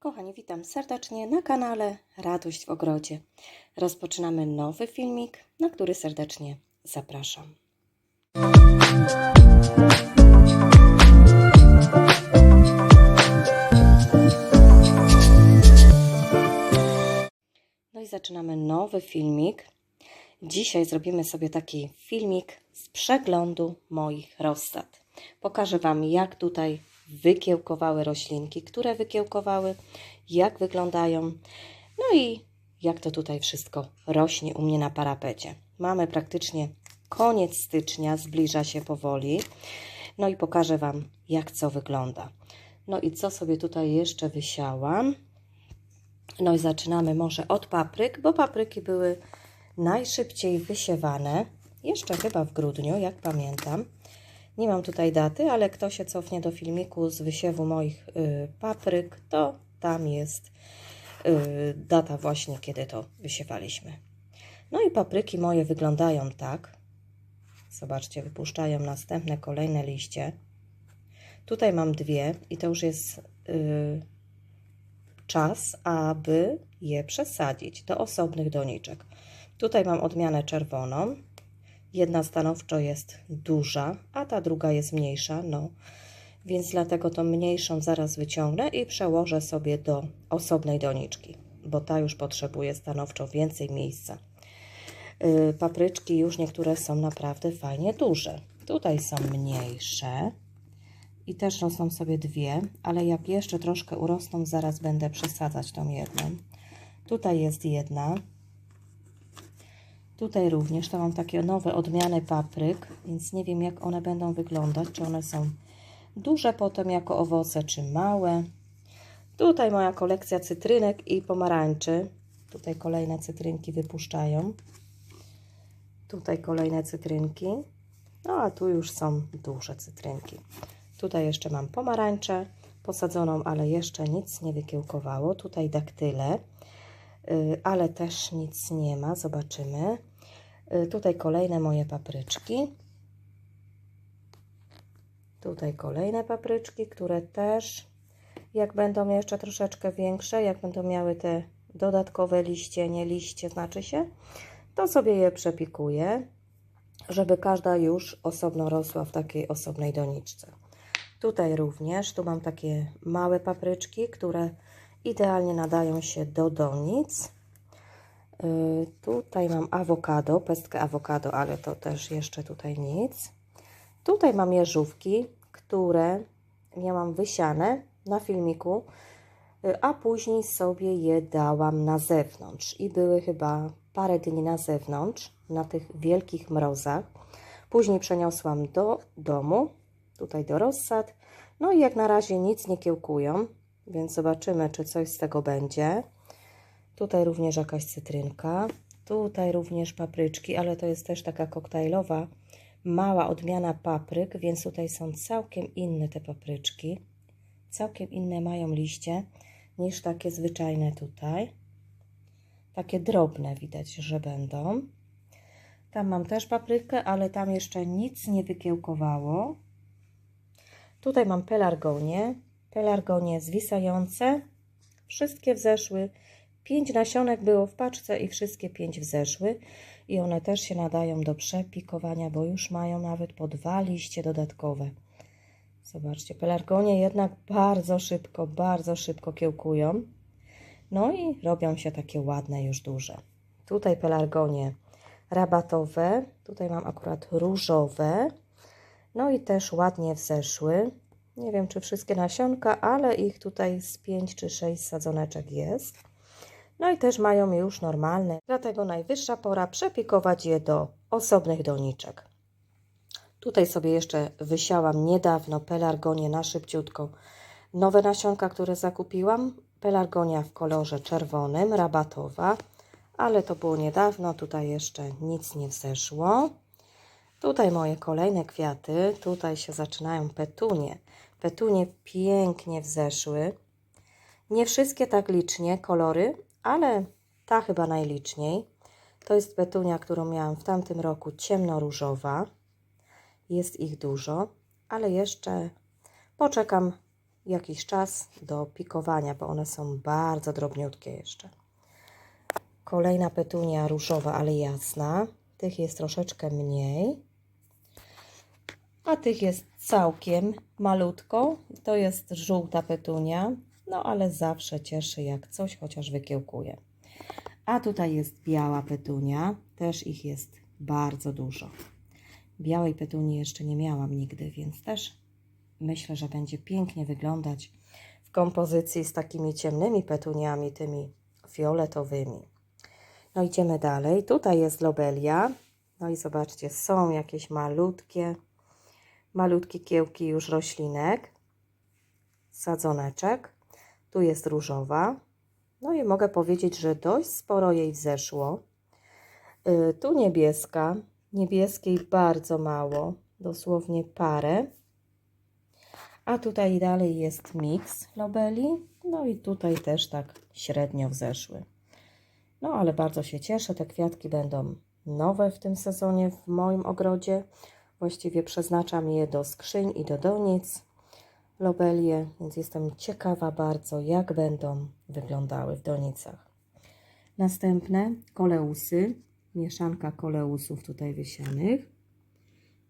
Kochani, witam serdecznie na kanale Radość w Ogrodzie. Rozpoczynamy nowy filmik, na który serdecznie zapraszam. No i zaczynamy nowy filmik. Dzisiaj zrobimy sobie taki filmik z przeglądu moich rozsad. Pokażę Wam, jak tutaj wykiełkowały roślinki, które wykiełkowały, jak wyglądają, no i jak to tutaj wszystko rośnie u mnie na parapecie. Mamy praktycznie koniec stycznia, zbliża się powoli. No i pokażę Wam, jak co wygląda. No i co sobie tutaj jeszcze wysiałam. No i zaczynamy może od papryk, bo papryki były najszybciej wysiewane. Jeszcze chyba w grudniu, jak pamiętam. Nie mam tutaj daty, ale kto się cofnie do filmiku z wysiewu moich y, papryk, to tam jest y, data właśnie, kiedy to wysiewaliśmy. No i papryki moje wyglądają tak. Zobaczcie, wypuszczają następne, kolejne liście. Tutaj mam dwie i to już jest y, czas, aby je przesadzić do osobnych doniczek. Tutaj mam odmianę czerwoną. Jedna stanowczo jest duża, a ta druga jest mniejsza, no. Więc dlatego tą mniejszą zaraz wyciągnę i przełożę sobie do osobnej doniczki, bo ta już potrzebuje stanowczo więcej miejsca. Yy, papryczki już niektóre są naprawdę fajnie duże. Tutaj są mniejsze i też rosną sobie dwie, ale jak jeszcze troszkę urosną, zaraz będę przesadzać tą jedną. Tutaj jest jedna. Tutaj również to mam takie nowe odmiany papryk, więc nie wiem jak one będą wyglądać, czy one są duże potem jako owoce, czy małe. Tutaj moja kolekcja cytrynek i pomarańczy. Tutaj kolejne cytrynki wypuszczają. Tutaj kolejne cytrynki. No a tu już są duże cytrynki. Tutaj jeszcze mam pomarańczę posadzoną, ale jeszcze nic nie wykiełkowało. Tutaj daktyle, ale też nic nie ma. Zobaczymy. Tutaj kolejne moje papryczki. Tutaj kolejne papryczki, które też, jak będą jeszcze troszeczkę większe, jak będą miały te dodatkowe liście, nie liście znaczy się, to sobie je przepikuję, żeby każda już osobno rosła w takiej osobnej doniczce. Tutaj również, tu mam takie małe papryczki, które idealnie nadają się do donic. Yy, tutaj mam awokado, pestkę awokado, ale to też jeszcze tutaj nic. Tutaj mam jeżówki, które miałam wysiane na filmiku, yy, a później sobie je dałam na zewnątrz i były chyba parę dni na zewnątrz, na tych wielkich mrozach. Później przeniosłam do domu, tutaj do rozsad. No i jak na razie nic nie kiełkują, więc zobaczymy, czy coś z tego będzie. Tutaj również jakaś cytrynka. Tutaj również papryczki, ale to jest też taka koktajlowa, mała odmiana papryk, więc tutaj są całkiem inne te papryczki. Całkiem inne mają liście niż takie zwyczajne tutaj. Takie drobne widać, że będą. Tam mam też paprykę, ale tam jeszcze nic nie wykiełkowało. Tutaj mam pelargonie, pelargonie zwisające. Wszystkie wzeszły. Pięć nasionek było w paczce i wszystkie pięć wzeszły. I one też się nadają do przepikowania, bo już mają nawet po dwa liście dodatkowe. Zobaczcie, pelargonie jednak bardzo szybko, bardzo szybko kiełkują. No i robią się takie ładne, już duże. Tutaj pelargonie rabatowe. Tutaj mam akurat różowe. No i też ładnie wzeszły. Nie wiem, czy wszystkie nasionka, ale ich tutaj z 5 czy 6 sadzoneczek jest. No i też mają już normalne, dlatego najwyższa pora przepikować je do osobnych doniczek. Tutaj sobie jeszcze wysiałam niedawno pelargonię na szybciutko. Nowe nasionka, które zakupiłam. Pelargonia w kolorze czerwonym, rabatowa, ale to było niedawno. Tutaj jeszcze nic nie wzeszło. Tutaj moje kolejne kwiaty. Tutaj się zaczynają petunie. Petunie pięknie wzeszły. Nie wszystkie tak licznie kolory, ale ta chyba najliczniej. To jest petunia, którą miałam w tamtym roku ciemnoróżowa. Jest ich dużo, ale jeszcze poczekam, jakiś czas do pikowania, bo one są bardzo drobniutkie jeszcze. Kolejna petunia różowa, ale jasna. Tych jest troszeczkę mniej. A tych jest całkiem malutko. To jest żółta petunia. No ale zawsze cieszy jak coś, chociaż wykiełkuje. A tutaj jest biała petunia. Też ich jest bardzo dużo. Białej petunii jeszcze nie miałam nigdy, więc też myślę, że będzie pięknie wyglądać w kompozycji z takimi ciemnymi petuniami, tymi fioletowymi. No idziemy dalej. Tutaj jest lobelia. No i zobaczcie, są jakieś malutkie, malutkie kiełki już roślinek, sadzoneczek. Tu jest różowa. No i mogę powiedzieć, że dość sporo jej wzeszło. Y, Tu niebieska, niebieskiej bardzo mało, dosłownie parę. A tutaj dalej jest miks lobeli. No i tutaj też tak średnio wzeszły. No ale bardzo się cieszę, te kwiatki będą nowe w tym sezonie w moim ogrodzie. Właściwie przeznaczam je do skrzyń i do donic, lobelie, więc jestem ciekawa bardzo, jak będą wyglądały w donicach. Następne koleusy, mieszanka koleusów tutaj wysianych.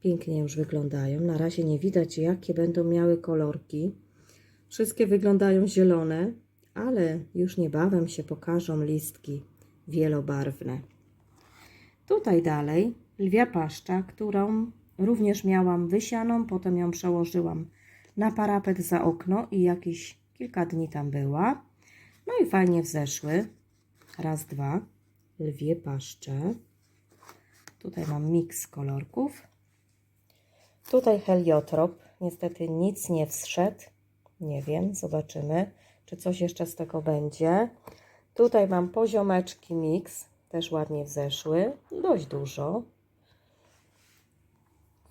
Pięknie już wyglądają. Na razie nie widać, jakie będą miały kolorki. Wszystkie wyglądają zielone, ale już niebawem się pokażą listki wielobarwne. Tutaj dalej lwia paszcza, którą również miałam wysianą, potem ją przełożyłam na parapet za okno i jakieś kilka dni tam była. No i fajnie wzeszły. Raz, dwa. Lwie paszcze. Tutaj mam miks kolorków. Tutaj heliotrop. Niestety nic nie wszedł. Nie wiem, zobaczymy, czy coś jeszcze z tego będzie. Tutaj mam poziomeczki mix, też ładnie wzeszły, dość dużo.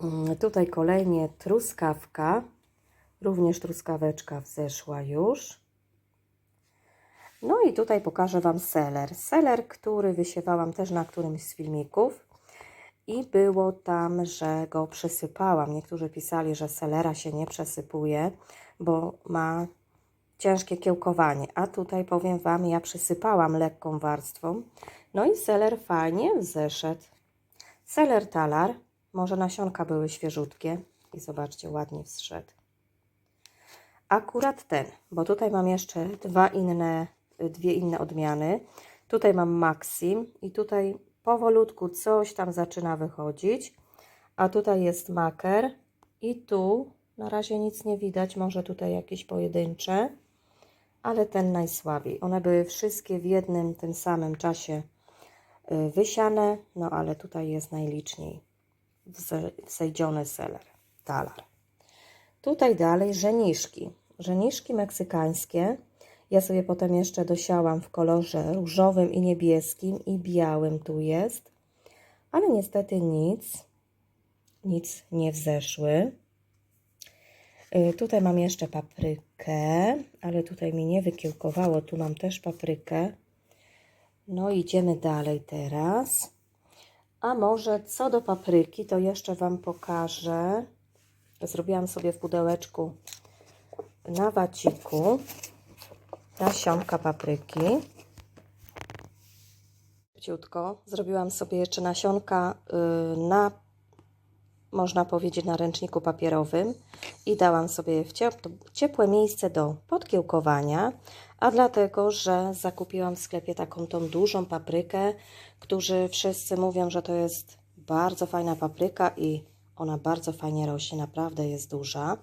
Mm, Tutaj kolejnie truskawka, również truskaweczka wzeszła już. No i tutaj pokażę Wam seler. Seler, który wysiewałam też na którymś z filmików i było tam, że go przesypałam. Niektórzy pisali, że selera się nie przesypuje, bo ma ciężkie kiełkowanie. A tutaj powiem Wam, ja przysypałam lekką warstwą. No i seler fajnie zeszedł. Seler talar, może nasionka były świeżutkie i zobaczcie, ładnie wzszedł. Akurat ten, bo tutaj mam jeszcze dwa inne, dwie inne odmiany. Tutaj mam Maxim i tutaj powolutku coś tam zaczyna wychodzić. A tutaj jest maker i tu na razie nic nie widać, może tutaj jakieś pojedyncze, ale ten najsłabiej. One były wszystkie w jednym, tym samym czasie y, wysiane, no ale tutaj jest najliczniej wzejdziony seler, talar. Tutaj dalej żeniszki. Żeniszki meksykańskie. Ja sobie potem jeszcze dosiałam w kolorze różowym i niebieskim i białym tu jest. Ale niestety nic, nic nie wzeszły. Y, Tutaj mam jeszcze paprykę, ale tutaj mi nie wykiełkowało. Tu mam też paprykę. No idziemy dalej teraz. A może co do papryki, to jeszcze Wam pokażę. Zrobiłam sobie w pudełeczku na waciku nasionka papryki. Szybciutko. Zrobiłam sobie jeszcze nasionka y, na, można powiedzieć, na ręczniku papierowym i dałam sobie w ciep- ciepłe miejsce do podkiełkowania, a dlatego, że zakupiłam w sklepie taką tą dużą paprykę, którzy wszyscy mówią, że to jest bardzo fajna papryka i ona bardzo fajnie rośnie, naprawdę jest duża.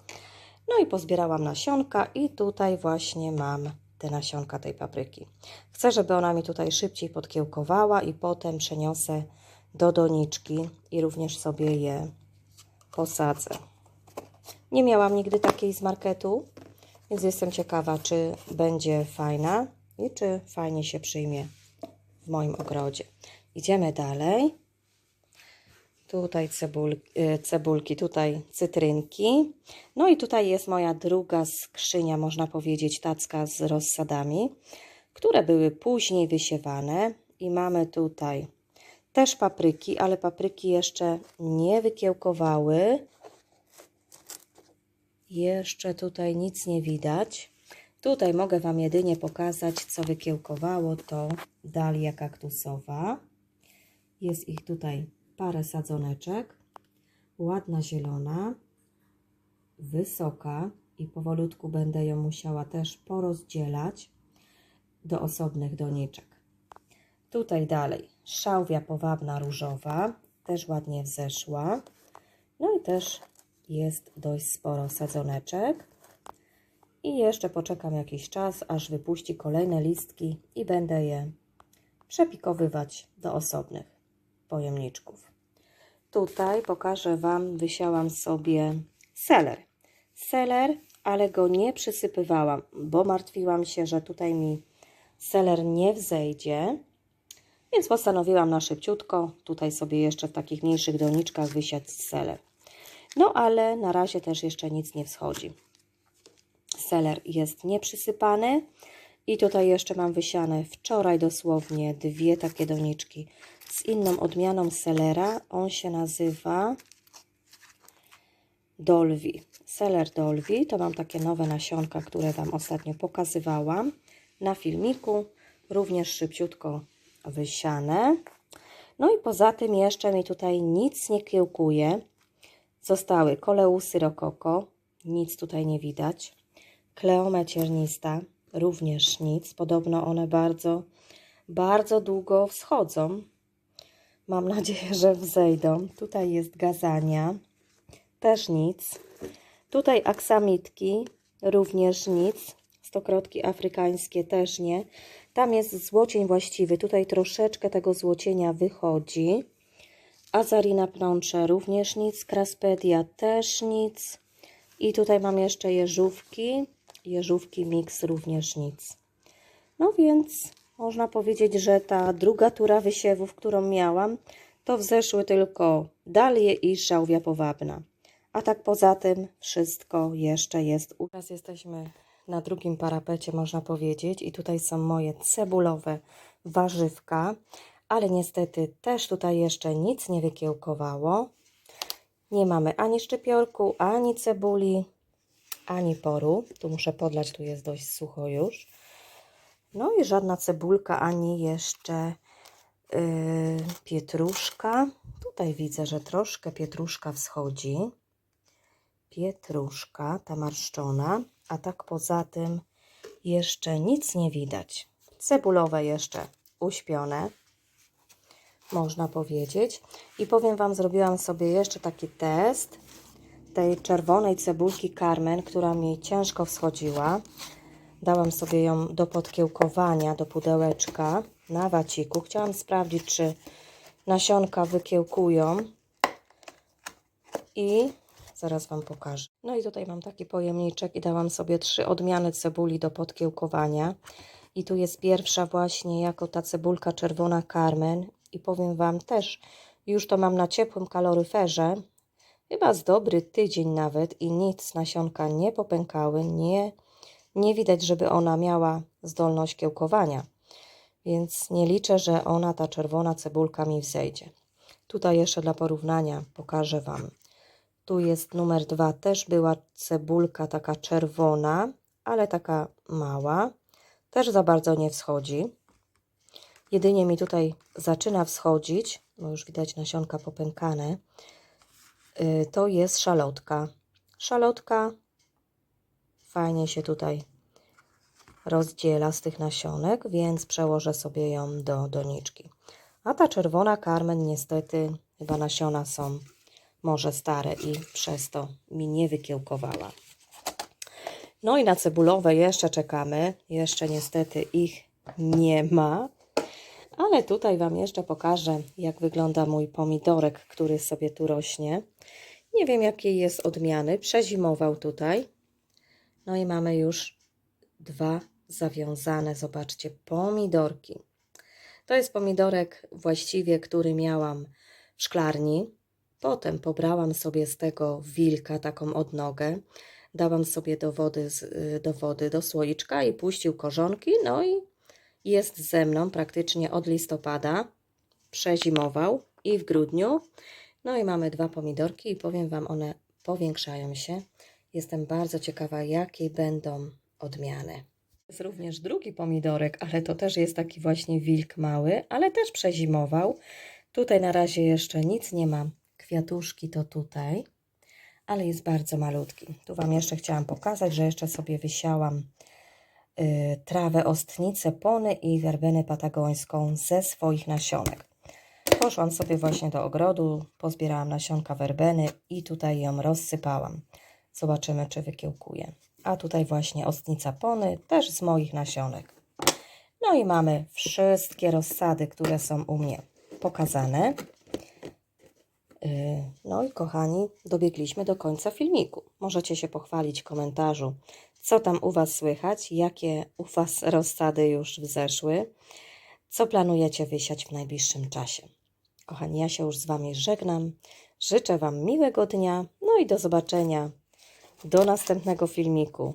No i pozbierałam nasionka i tutaj właśnie mam te nasionka tej papryki. Chcę, żeby ona mi tutaj szybciej podkiełkowała i potem przeniosę do doniczki i również sobie je posadzę. Nie miałam nigdy takiej z marketu, więc jestem ciekawa, czy będzie fajna i czy fajnie się przyjmie w moim ogrodzie. Idziemy dalej. Tutaj cebul, y, cebulki, tutaj cytrynki. No i tutaj jest moja druga skrzynia, można powiedzieć, tacka z rozsadami, które były później wysiewane. I mamy tutaj też papryki, ale papryki jeszcze nie wykiełkowały. Jeszcze tutaj nic nie widać. Tutaj mogę Wam jedynie pokazać, co wykiełkowało. To dalia kaktusowa. Jest ich tutaj parę sadzoneczek. Ładna zielona, wysoka i powolutku będę ją musiała też porozdzielać do osobnych doniczek. Tutaj dalej szałwia powabna różowa, też ładnie wzeszła. No i też jest dość sporo sadzoneczek. I jeszcze poczekam jakiś czas, aż wypuści kolejne listki i będę je przepikowywać do osobnych pojemniczków. Tutaj pokażę Wam, wysiałam sobie seler. Seler, ale go nie przysypywałam, bo martwiłam się, że tutaj mi seler nie wzejdzie. Więc postanowiłam na szybciutko tutaj sobie jeszcze w takich mniejszych doniczkach wysiać seler. No ale na razie też jeszcze nic nie wschodzi. Seler jest nieprzysypany i tutaj jeszcze mam wysiane wczoraj dosłownie dwie takie doniczki z inną odmianą selera. On się nazywa Dolvi. Seler Dolvi to mam takie nowe nasionka, które Wam ostatnio pokazywałam na filmiku. Również szybciutko wysiane. No i poza tym jeszcze mi tutaj nic nie kiełkuje. Zostały koleusy rokoko, nic tutaj nie widać. Kleome ciernista, również nic. Podobno one bardzo, bardzo długo wschodzą. Mam nadzieję, że wzejdą. Tutaj jest gazania, też nic. Tutaj aksamitki, również nic. Stokrotki afrykańskie też nie. Tam jest złocień właściwy. Tutaj troszeczkę tego złocienia wychodzi. Azarina pnącze również nic. Kraspedia też nic. I tutaj mam jeszcze jeżówki. Jeżówki mix również nic. No więc można powiedzieć, że ta druga tura wysiewów, którą miałam, to wzeszły tylko dalie i szałwia powabna. A tak poza tym wszystko jeszcze jest. Teraz jesteśmy na drugim parapecie, można powiedzieć, i tutaj są moje cebulowe warzywka, ale niestety też tutaj jeszcze nic nie wykiełkowało. Nie mamy ani szczypiorku, ani cebuli, ani poru. Tu muszę podlać, tu jest dość sucho już. No i żadna cebulka, ani jeszcze yy, pietruszka. Tutaj widzę, że troszkę pietruszka wschodzi. Pietruszka, ta marszczona, a tak poza tym jeszcze nic nie widać. Cebulowe jeszcze uśpione, można powiedzieć. I powiem Wam, zrobiłam sobie jeszcze taki test tej czerwonej cebulki Carmen, która mi ciężko wschodziła. Dałam sobie ją do podkiełkowania, do pudełeczka na waciku. Chciałam sprawdzić, czy nasionka wykiełkują. I zaraz Wam pokażę. No i tutaj mam taki pojemniczek i dałam sobie trzy odmiany cebuli do podkiełkowania. I tu jest pierwsza właśnie jako ta cebulka czerwona Carmen. I powiem Wam też, już to mam na ciepłym kaloryferze. Chyba z dobry tydzień nawet i nic nasionka nie popękały, nie nie widać, żeby ona miała zdolność kiełkowania, więc nie liczę, że ona, ta czerwona cebulka mi wzejdzie. Tutaj jeszcze dla porównania pokażę Wam. Tu jest numer dwa, też była cebulka taka czerwona, ale taka mała. Też za bardzo nie wschodzi. Jedynie mi tutaj zaczyna wschodzić, bo już widać nasionka popękane, y, to jest szalotka. Szalotka fajnie się tutaj rozdziela z tych nasionek, więc przełożę sobie ją do doniczki. A ta czerwona karmen niestety chyba nasiona są może stare i przez to mi nie wykiełkowała. No i na cebulowe jeszcze czekamy. Jeszcze niestety ich nie ma. Ale tutaj Wam jeszcze pokażę, jak wygląda mój pomidorek, który sobie tu rośnie. Nie wiem, jakiej jest odmiany. Przezimował tutaj. No i mamy już dwa zawiązane, zobaczcie, pomidorki. To jest pomidorek właściwie, który miałam w szklarni. Potem pobrałam sobie z tego wilka taką odnogę, dałam sobie do wody, do wody, do słoiczka i puścił korzonki, no i jest ze mną praktycznie od listopada, przezimował i w grudniu. No i mamy dwa pomidorki i powiem Wam, one powiększają się. Jestem bardzo ciekawa, jakie będą odmiany. Jest również drugi pomidorek, ale to też jest taki właśnie wilk mały, ale też przezimował. Tutaj na razie jeszcze nic nie ma. Kwiatuszki to tutaj, ale jest bardzo malutki. Tu Wam jeszcze chciałam pokazać, że jeszcze sobie wysiałam y, trawę ostnicę, pony i werbenę patagońską ze swoich nasionek. Poszłam sobie właśnie do ogrodu, pozbierałam nasionka werbeny i tutaj ją rozsypałam. Zobaczymy, czy wykiełkuje. A tutaj właśnie ostnica pony, też z moich nasionek. No i mamy wszystkie rozsady, które są u mnie pokazane. Yy, No i kochani, dobiegliśmy do końca filmiku. Możecie się pochwalić w komentarzu, co tam u Was słychać, jakie u Was rozsady już wzeszły, co planujecie wysiać w najbliższym czasie. Kochani, ja się już z Wami żegnam. Życzę Wam miłego dnia, no i do zobaczenia do następnego filmiku.